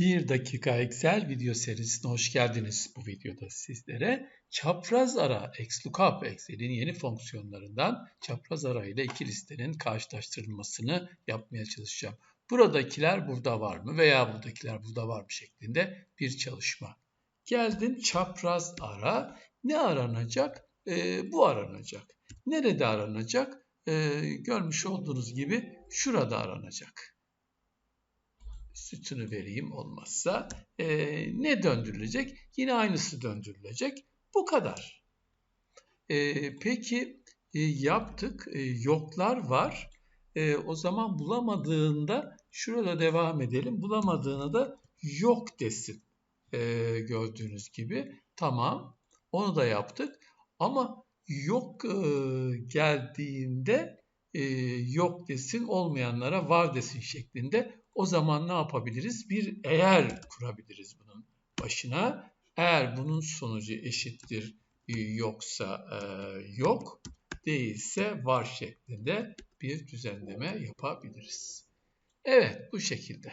1 dakika Excel video serisine hoş geldiniz. Bu videoda sizlere çapraz ara XLOOKUP Excel'in yeni fonksiyonlarından çapraz ara ile iki listenin karşılaştırılmasını yapmaya çalışacağım. Buradakiler burada var mı veya buradakiler burada var mı şeklinde bir çalışma. Geldim çapraz ara. Ne aranacak? Ee, bu aranacak. Nerede aranacak? Ee, görmüş olduğunuz gibi şurada aranacak sütünü vereyim olmazsa e, ne döndürülecek? Yine aynısı döndürülecek. Bu kadar. E, peki e, yaptık. E, yoklar var. E, o zaman bulamadığında şurada devam edelim. Bulamadığını da yok desin. E, gördüğünüz gibi. Tamam. Onu da yaptık. Ama yok e, geldiğinde e, yok desin olmayanlara var desin şeklinde o zaman ne yapabiliriz? Bir eğer kurabiliriz bunun başına. Eğer bunun sonucu eşittir e, yoksa e, yok, değilse var şeklinde bir düzenleme yapabiliriz. Evet bu şekilde.